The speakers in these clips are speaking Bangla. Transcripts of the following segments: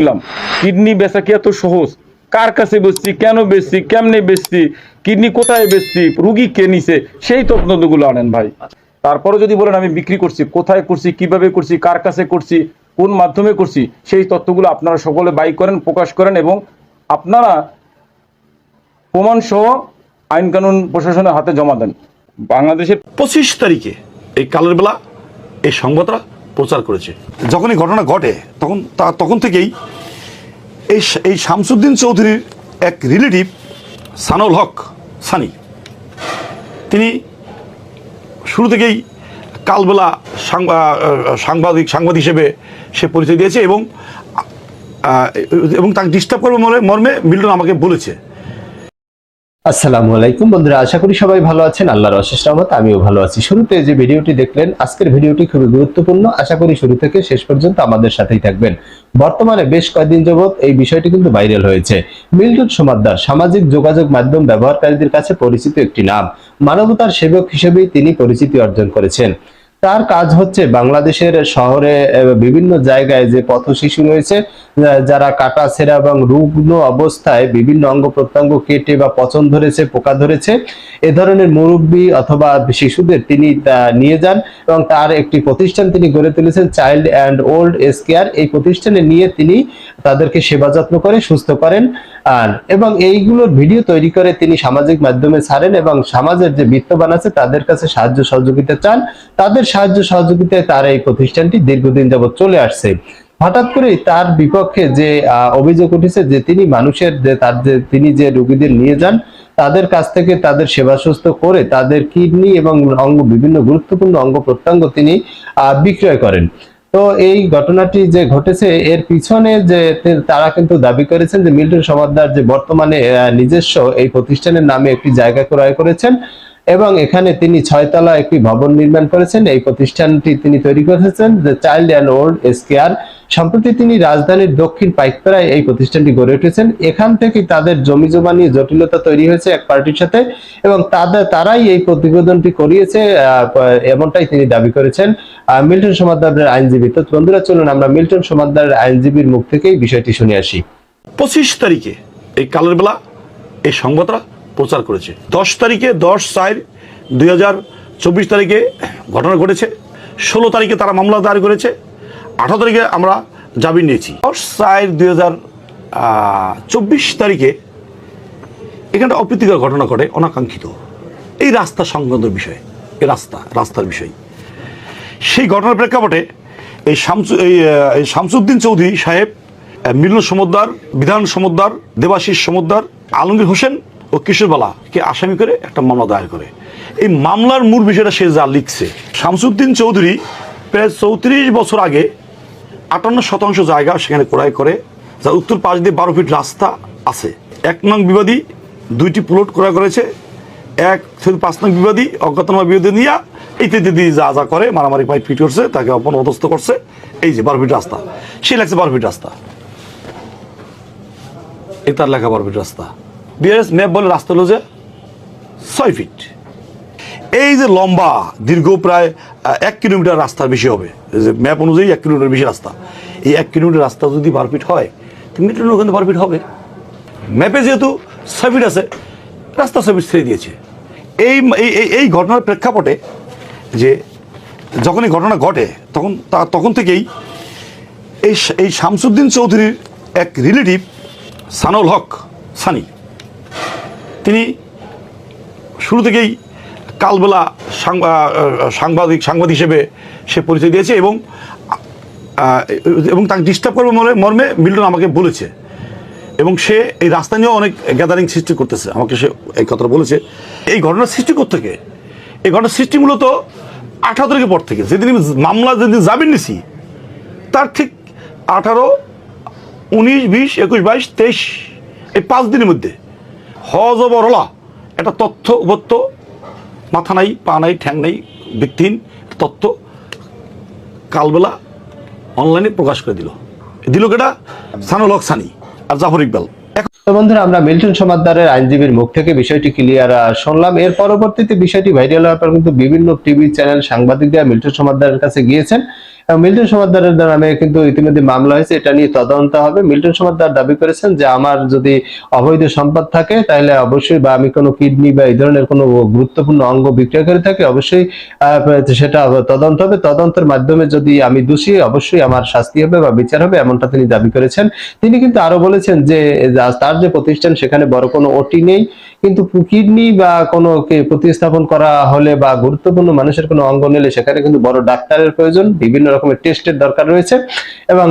বললাম কিডনি বেচা কি এত সহজ? কার কাছে বেচছি, কেন বেচছি, কেমনে বেচছি, কিডনি কোথায় বেচছি, রুগী কে নিছে, সেই তথ্যগুলো আনেন ভাই। তারপরে যদি বলেন আমি বিক্রি করছি, কোথায় করছি, কীভাবে করছি, কার কাছে করছি, কোন মাধ্যমে করছি, সেই তথ্যগুলো আপনারা সকলে বাই করেন, প্রকাশ করেন এবং আপনারা প্রমাণ সহ আইন কানুন প্রশাসনের হাতে জমা দেন। বাংলাদেশের পঁচিশ তারিখে এই কালের বেলা এই সংবাদটা প্রচার করেছে। যখন এই ঘটনা ঘটে, তখন তা, তখন থেকেই এই এই শামসুদ্দিন চৌধুরীর এক রিলেটিভ সানুল হক সানি, তিনি শুরু থেকেই কালবেলা সাংবাদিক সাংবাদিক হিসেবে সে পরিচয় দিয়েছে এবং এবং তাকে ডিস্টার্ব করবে মর্মে মিল্টন আমাকে বলেছে। আসসালামু আলাইকুম বন্ধুরা, আশা করি সবাই ভালো আছেন। আল্লাহর অশেষ রহমত আমিও ভালো আছি। শুরুতে যে ভিডিওটি দেখলেন, আজকের ভিডিওটি খুবই গুরুত্বপূর্ণ। আশা করি শুরু থেকে শেষ পর্যন্ত আমাদের সাথেই থাকবেন। বর্তমানে বেশ কয়েকদিন যাবৎ এই বিষয়টি কিন্তু ভাইরাল হয়েছে। মিল্টন সমাদ্দার, সামাজিক যোগাযোগ মাধ্যম ব্যবহারকারীদের কাছে পরিচিত একটি নাম। মানবতার সেবক হিসেবেই তিনি পরিচিতি অর্জন করেছেন। তার কাজ হচ্ছে বাংলাদেশের শহরে বিভিন্ন জায়গায় যে পথ শিশু রয়েছে যারা কাটা ছেঁড়া এবং রুগ্ন অবস্থায় বিভিন্ন অঙ্গ প্রত্যঙ্গ কেটে বা পচন ধরেছে, পোকা ধরেছে, এ ধরনের মুরব্বী অথবা শিশুদের তিনি নিয়ে যান এবং তার একটি প্রতিষ্ঠান তিনি গড়ে তুলেছেন, child and old age care. এই প্রতিষ্ঠানে নিয়ে তিনি তাদেরকে সেবা যত্ন করে, সুস্থ করেন, আর, এবং এইগুলোর ভিডিও তৈরি করে তিনি সামাজিক মাধ্যমে ছাড়েন এবং সমাজের যে বিত্তবান আছে, তাদের কাছে সাহায্য সহযোগিতা চান। তাদের সাহায্য সহযোগিতায় তার এই প্রতিষ্ঠানটি দীর্ঘদিন যাবৎ চলে আসছে। হঠাৎ করেই তার বিপক্ষে যে অভিযোগ উঠেছে যে তিনি মানুষের যে, তার যে, তিনি যে রোগীদের নিয়ে যান, তাদের কাছ থেকে তাদের সেবা সুস্থ করে তাদের কিডনি এবং অঙ্গ, বিভিন্ন গুরুত্বপূর্ণ অঙ্গ প্রত্যঙ্গ তিনি বিক্রয় করেন। তো এই ঘটনাটি যে ঘটেছে, এর পিছনে যে তারা কিন্তু দাবি করেছেন যে মিল্টন সমাদ্দার যে বর্তমানে নিজস্ব এই প্রতিষ্ঠানের নামে একটি জায়গা ক্রয় করেছেন। এবং এখানে তিনি ছয়তলা একটি ভবন নির্মাণ করেছেন। এই প্রতিষ্ঠানটি তিনি তৈরি করেছেন যে চাইল্ড অ্যান্ড ওল্ড কেয়ার সম্প্রতি তিনি রাজধানীর দক্ষিণ পাইকপাড়ায় এই প্রতিষ্ঠানটি গড়ে উঠেছেন। এখান থেকে তাদের জমি জমা নিয়ে জটিলতা তৈরি হয়েছে এক পার্টির সাথে এবং তাদের, তারাই এই প্রতিবেদনটি করিয়েছে এমনটাই তিনি দাবি করেছেন। মিল্টন সমাদ্দারের আইনজীবী। তো বন্ধুরা, চলুন আমরা মিল্টন সমাদ্দারের আইনজীবীর মুখ থেকেই বিষয়টি শুনে আসি। পঁচিশ তারিখে এই কালের বেলা এই সংবাদটা প্রচার করেছে। দশ তারিখে দশ চার দুই চব্বিশ তারিখে ঘটনা ঘটেছে, ষোলো তারিখে তারা মামলা দায়ের করেছে, আঠারো তারিখে আমরা জামিন নিয়েছি। দশ চার দুই চব্বিশ তারিখে এখানটা অপ্রীতিকর ঘটনা ঘটে, অনাকাঙ্ক্ষিত। এই রাস্তা সংক্রান্ত বিষয়, এই রাস্তা, রাস্তার বিষয়। সেই ঘটনার প্রেক্ষাপটে এই শামসু এই শামসুদ্দিন চৌধুরী সাহেব, মিলন সমদ্দার, বিধান সমদ্দার, দেবাশিস সমদ্দার, আলমগীর হোসেন ও কিশোরবালাকে আসামি করে একটা মামলা দায়ের করে। এই মামলার মূল বিষয়টা সে যা লিখছে। শামসুদ্দিন চৌধুরী প্রায় চৌত্রিশ বছর আগে আটান্ন শতাংশ জায়গা সেখানে ক্রয় করে যা উত্তর পাশ দিয়ে বারো ফিট রাস্তা আছে। এক নং বিবাদী দুইটি প্লট ক্রয় করেছে, এক পাঁচ নং বিবাদী অজ্ঞাতনামা বিবাদী নিয়ে ইত্যাদি যা যা করে, মারামারি পাই ফিট করছে, তাকে অপনপদস্থ করছে। এই যে বারো ফিট রাস্তা, সে লাগছে বারো ফিট রাস্তা। এই তার লেখা বারো ফিট রাস্তা। বিআরএস ম্যাপ বলে রাস্তা হলো যে ছয় ফিট এই যে লম্বা, দীর্ঘ প্রায় এক কিলোমিটার রাস্তার বেশি হবে। যে ম্যাপ অনুযায়ী এক কিলোমিটার বেশি রাস্তা। এই এক কিলোমিটার রাস্তা যদি বারো ফিট হয় তো মিটার ওখানে বারো ফিট হবে। ম্যাপে যেহেতু ছয় ফিট আছে, রাস্তা ছয় ফিট দিয়েছে। এই, এই- এই- এই ঘটনার প্রেক্ষাপটে যে যখন এই ঘটনা ঘটে, তখন তা, তখন থেকেই এই এই শামসুদ্দিন চৌধুরীর এক রিলেটিভ সানুল হক, সানি তিনি শুরু থেকেই কালবেলা সাংবাদিক সাংবাদিক হিসেবে সে পরিচয় দিয়েছে এবং এবং তাকে ডিস্টার্ব করবে মর্মে মিল্টন আমাকে বলেছে। এবং সে এই রাস্তা নিয়েও অনেক গ্যাদারিং সৃষ্টি করতেছে। আমাকে সে এই কথাটা বলেছে। এই ঘটনার সৃষ্টি থেকে এই ঘটনার সৃষ্টি মূলত আঠারো তারিখের পর থেকে। যেদিন মামলা যেদিন জামিন নিছি, তার ঠিক আঠারো, উনিশ, বিশ, একুশ, বাইশ, তেইশ, এই পাঁচ দিনের মধ্যে। হজ বরলা একটা তথ্য উপত্য মাথা নাই, পা নাই, ঠ্যাং নাই, ভিত্তিহীন তথ্য কালবেলা অনলাইনে প্রকাশ করে দিল। দিল কেটা সানুল হক সানি আর জাফর ইকবাল। তো বন্ধুরা, আমরা মিল্টন সমাদ্দারের আইনজীবীর মুখ থেকে বিষয়টি ক্লিয়ার শুনলাম। এর পরবর্তীতে বিষয়টি ভাইরাল হওয়ার পর কিন্তু বিভিন্ন টিভি চ্যানেল সাংবাদিকরা মিল্টন সমাদ্দারের কাছে গিয়েছেন। মিল্টন সমাদ্দারের নামে কিন্তু ইতিমধ্যে মামলা হয়েছে, এটা নিয়ে তদন্ত হবে। মিল্টন সমাদ্দার দাবি করেছেন যে, আমার যদি অবৈধ সম্পদ থাকে, তাহলে অবশ্যই বা আমি কোনো কিডনি বা এই ধরনের কোনো গুরুত্বপূর্ণ অঙ্গ বিক্রয় করে থাকি, অবশ্যই সেটা তদন্ত হবে। তদন্তের মাধ্যমে যদি আমি দোষী, অবশ্যই আমার শাস্তি হবে বা বিচার হবে, এমনটা তিনি দাবি করেছেন। তিনি কিন্তু আরও বলেছেন যে তার যে প্রতিষ্ঠান সেখানে বড় কোনো ওটি নেই। কিন্তু কিডনি বা কোনো প্রতিস্থাপন করা হলে বা গুরুত্বপূর্ণ মানুষের কোনো অঙ্গ নিলে সেখানে কিন্তু বড় ডাক্তারের প্রয়োজন, বিভিন্ন রকমের টেস্টের দরকার রয়েছে এবং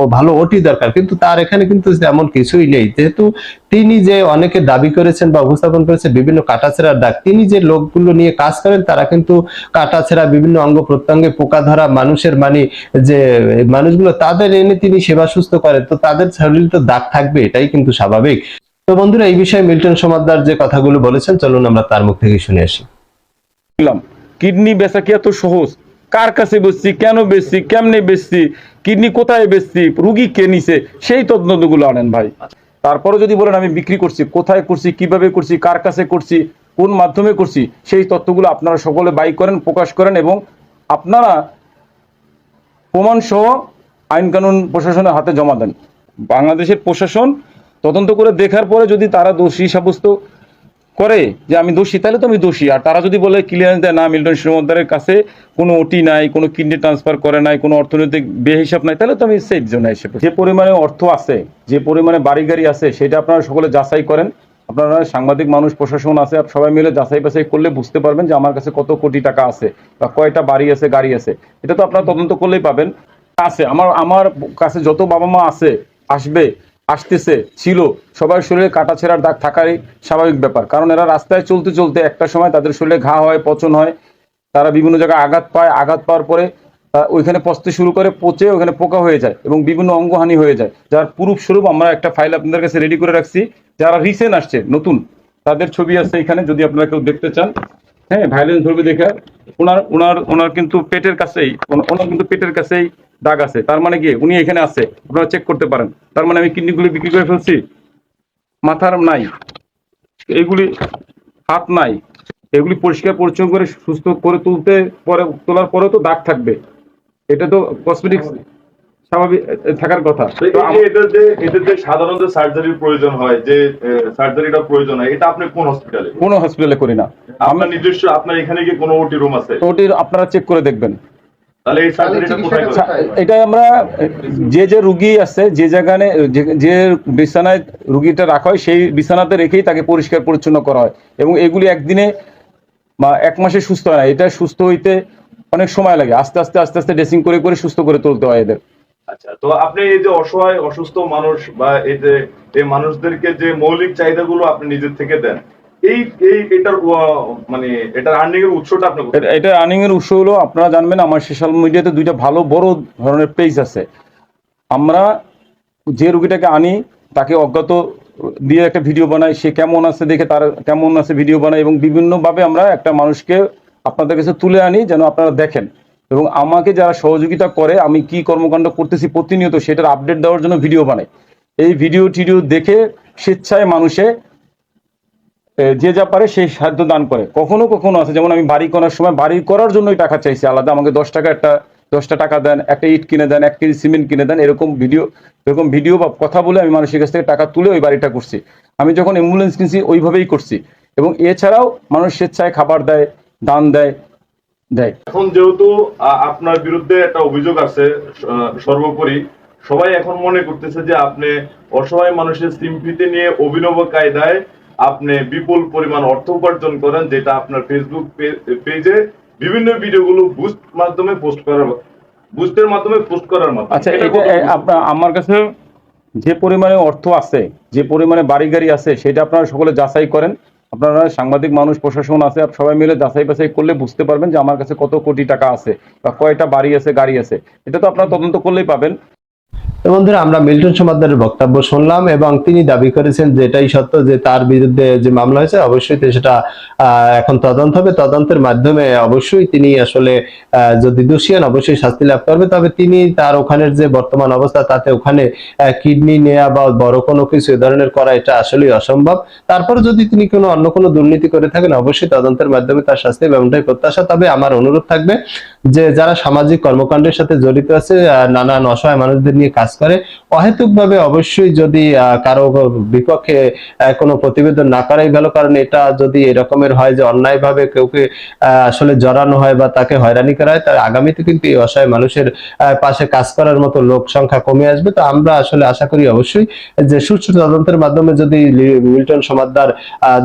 ও ভালো ওটি দরকার। কিন্তু তার এখানে কিন্তু তেমন কিছুই নেই। যেহেতু তিনি যে অনেকে দাবি করেছেন বা উপস্থাপন করেছেন বিভিন্ন কাটাছেড়ার দাগ, তিনি যে লোকগুলো নিয়ে কাজ করেন, তারা কিন্তু কাটাছেড়া, বিভিন্ন অঙ্গ প্রত্যঙ্গে পোকা ধরা, মানুষের মানে যে মানুষগুলো, তাদের এনে তিনি সেবা সুস্থ করেন। তো তাদের শরীর তো দাগ থাকবে, এটাই কিন্তু স্বাভাবিক। তো বন্ধুরা, এই বিষয়ে মিল্টন সমাদ্দার যে কথাগুলো বলেছেন, চলুন আমরা তার মুখ থেকে শুনে আসি। কিডনি বেচা কি এত সহজ? কার কাছে বেচছি, কেন বেচছি, কেমনে বেচছি, কিডনি কোথায় বেচছি, রুগী কে নিছে, সেই তদন্তগুলো আনেন ভাই। তারপরে যদি বলেন, আমি বিক্রি করছি, কোথায় করছি, কীভাবে করছি, কার কাছে করছি, কোন মাধ্যমে করছি, সেই তথ্যগুলো আপনারা সকলে বাই করেন, প্রকাশ করেন এবং আপনারা প্রমাণ সহ আইন কানুন প্রশাসনের হাতে জমা দেন। বাংলাদেশের প্রশাসন তদন্ত করে দেখার পরে যদি তারা দোষী সাব্যস্ত করে যে আমি দোষী, তাহলে তো আমি দোষী। আর তারা যদি বলে ক্লিয়ারেন্স দেয়, না, মিল্টন শ্রীমদ্দারের কাছে কোনো ওটি নাই, কোনো কিডনি ট্রান্সফার করে নাই, কোনো অর্থনৈতিক বেহিসাব নাই, তাহলে তো আমি সেফ জোনে পড়ি। যে পরিমাণে অর্থ আছে, যে পরিমাণে বাড়ি গাড়ি আছে, সেটা আপনারা সকলে যাচাই করেন। আপনারা সাংবাদিক, মানুষ, প্রশাসন আছে সবাই মিলে যাচাই বাছাই করলে বুঝতে পারবেন যে আমার কাছে কত কোটি টাকা আছে বা কয়টা বাড়ি আছে, গাড়ি আছে। এটা তো আপনারা তদন্ত করলেই পাবেন। আছে, আমার আমার কাছে যত বাবা মা আছে, আসবে আসতেছে, ছিল। সবার শরীরে কাটা ছেঁড়ার দাগ থাকারই স্বাভাবিক ব্যাপার। কারণ এরা রাস্তায় চলতে চলতে একটা সময় তাদের শরীরে ঘা হয়, পচন হয়। তারা বিভিন্ন জায়গায় আঘাত পায়। আঘাত পাওয়ার পরে ওইখানে পচতে শুরু করে, পচে ওখানে পোকা হয়ে যায় এবং বিভিন্ন অঙ্গহানি হয়ে যায়। যার পুরুপ স্বরূপ আমরা একটা ফাইল আপনাদের কাছে রেডি করে রাখছি। যারা রিসেন্ট আসছে, নতুন, তাদের ছবি আছে এখানে, যদি আপনারা কেউ দেখতে চান। হ্যাঁ ভাইলেন্স ধরবে দেখে। ওনার ওনার ওনার কিন্তু পেটের কাছেই, ওনার কিন্তু পেটের কাছেই দাগ আছে। তার মানে কি? উনি এখানে আছে। আপনারা চেক করতে পারেন। তার মানে আমি কিডনিগুলি বিক্রি করে ফেলছি। মাথার নাই। এইগুলি হাত নাই। এগুলি পরিষ্কার পরিচ্ছন্ন করে সুস্থ করে তুলতে পরে তোলার পরেও তো দাগ থাকবে। এটা তো কসমেটিক্স স্বাভাবিক থাকার কথা। এটা যে এটা যে সাধারণত সার্জারির প্রয়োজন হয় যে সার্জারিটা প্রয়োজন হয় এটা আপনি কোন হসপিটালে কোন হসপিটালে করি না। আপনার নিজস্ব আপনার এখানে কি কোনো ওটি রুম আছে? ওটি আপনারা চেক করে দেখবেন। এটা আমরা যে যে রুগী আছে যে জায়গায় যে- যে বিছানায় রুগীটা রাখা হয় সেই বিছানাতে রেখেই তাকে পরিষ্কার পরিচ্ছন্ন করা হয়। এবং এগুলি একদিনে বা এক মাসে সুস্থ হয় না। এটা সুস্থ হইতে অনেক সময় লাগে। আস্তে আস্তে আস্তে আস্তে ড্রেসিং করে করে সুস্থ করে তুলতে হয় এদের। আচ্ছা তো আপনি এই যে অসহায় অসুস্থ মানুষ বা এই যে এই মানুষদেরকে যে মৌলিক চাহিদাগুলো আপনি নিজের থেকে দেন মানে এটা- আর্নিং এর উৎস হলো, আপনারা জানবেন, আমার সোশ্যাল মিডিয়াতে দুইটা ভালো, বড় ধরনের পেজ আছে। আমরা যে রুগীটাকে আনি, তাকে অজ্ঞাত দিয়ে একটা ভিডিও বানাই, সে কেমন আছে দেখে তার কেমন আছে ভিডিও বানাই এবং বিভিন্নভাবে আমরা একটা মানুষকে আপনাদের কাছে তুলে আনি, যেন আপনারা দেখেন। এবং আমাকে যারা সহযোগিতা করে, আমি কি কর্মকাণ্ড করতেছি প্রতিনিয়ত, সেটার আপডেট দেওয়ার জন্য ভিডিও বানাই। এই ভিডিও টিডিও দেখে স্বেচ্ছায় মানুষে যে যা পারে সেই সাহায্য দান করে। কখনো কখনো আছে, যেমন আমি বাড়ি করার সময় বাড়ি করার জন্যই টাকা চাইছি আলাদা। আমাকে দশ টাকা একটা, দশটা টাকা দেন, একটা ইট কিনে দেন এক কেজি সিমেন্ট কিনে দেন, এরকম ভিডিও এরকম ভিডিও বা কথা বলে আমি মানুষের কাছ থেকে টাকা তুলে ওই বাড়িটা করছি। আমি যখন অ্যাম্বুলেন্স কিনছি, ওইভাবেই করছি। এবং এছাড়াও মানুষ স্বেচ্ছায় খাবার দেয়, দান দেয় দেয়। এখন যেহেতু আপনার বিরুদ্ধে একটা অভিযোগ আছে সর্বোপরি, সবাই এখন মনে করতেছে যে আপনি অসহায় মানুষের সিম্পিতে নিয়ে অভিনব কায়দায় আপনি বিপুল পরিমাণ অর্থ উপার্জন করেন যেটা আপনার ফেসবুক পেজে বিভিন্ন ভিডিওগুলো বুস্ট মাধ্যমে পোস্ট করার বুস্টের মাধ্যমে পোস্ট করার মাধ্যমে আচ্ছা এটা আমার কাছে যে পরিমাণে অর্থ আছে যে পরিমাণে বাড়ি গাড়ি আছে সেটা আপনারা সকলে যাচাই করেন। আপনারা সাংবাদিক মানুষ প্রশাসন আছে সবাই মিলে যাচাই বাছাই করলে বুঝতে পারবেন যে আমার কাছে কত কোটি টাকা আছে বা কয়টা বাড়ি আছে গাড়ি আছে। এটা তো আপনারা তদন্ত করলেই পাবেন। বন্ধুরা, আমরা মিল্টন সমাদ্দারের বক্তব্য শুনলাম এবং তিনি দাবি করেছেন যে এটাই সত্য যে তার বিরুদ্ধে যে মামলা হয়েছে, অবশ্যই সেটা এখন তদন্ত হবে। তদন্তের মাধ্যমে অবশ্যই তিনি আসলে যদি দোষী হন, অবশ্যই শাস্তি লাভ করবে। তবে তিনি তার ওখানের যে বর্তমান অবস্থা, তাতে ওখানে কিডনি নেওয়া বা বড় কোনো কিছু এ ধরনের করা এটা আসলেই অসম্ভব। তারপর যদি তিনি কোনো অন্য কোনো দুর্নীতি করে থাকেন, অবশ্যই তদন্তের মাধ্যমে তার শাস্তি এমনটাই প্রত্যাশা। তবে আমার অনুরোধ থাকবে যে যারা সামাজিক কর্মকাণ্ডের সাথে জড়িত আছে নানান অসহায় মানুষদের নিয়ে কাজ করে। অহেতুক ভাবে অবশ্যই যদি কারও বিপক্ষে কোনো প্রতিবেদন না করাই ভালো, কারণ এটা যদি এরকমের হয় যে অন্যায় ভাবে কেউকে আসলে জড়ানো হয় বা তাকে হয়রানি করা হয় তার আগামীতে কিন্তু এই অসহায় মানুষের পাশে কাজ করার মতো লোক সংখ্যা কমে আসবে। তো আমরা আসলে আশা করি অবশ্যই যে সুষ্ঠু তদন্তের মাধ্যমে যদি মিল্টন সমাদ্দার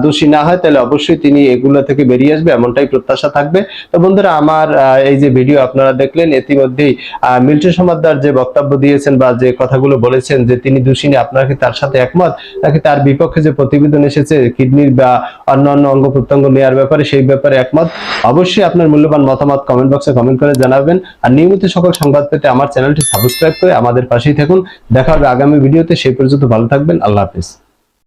দোষী না হয়, তাহলে অবশ্যই তিনি এগুলো থেকে বেরিয়ে আসবে, এমনটাই প্রত্যাশা থাকবে। তো বন্ধুরা, আমার এই যে ভিডিও আপনারা দেখলেন, ইতিমধ্যেই মিল্টন সমাদ্দার যে বক্তব্য দিয়েছেন বা যে কথাগুলো বলেছেন যে তিনি দোষী আপনার আপনারা কি তার সাথে একমত? নাকি তার বিপক্ষে যে প্রতিবেদন এসেছে, কিডনির বা অন্যান্য অঙ্গ প্রত্যঙ্গ নেওয়ার ব্যাপারে সেই ব্যাপারে একমত? অবশ্যই আপনার মূল্যবান মতামত কমেন্ট বক্সে কমেন্ট করে জানাবেন। আর নিয়মিত সকল সংবাদ পেতে আমার চ্যানেলটি সাবস্ক্রাইব করে আমাদের পাশেই থাকুন। দেখা হবে আগামী ভিডিওতে সেই পর্যন্ত ভালো থাকবেন। আল্লাহ হাফিজ।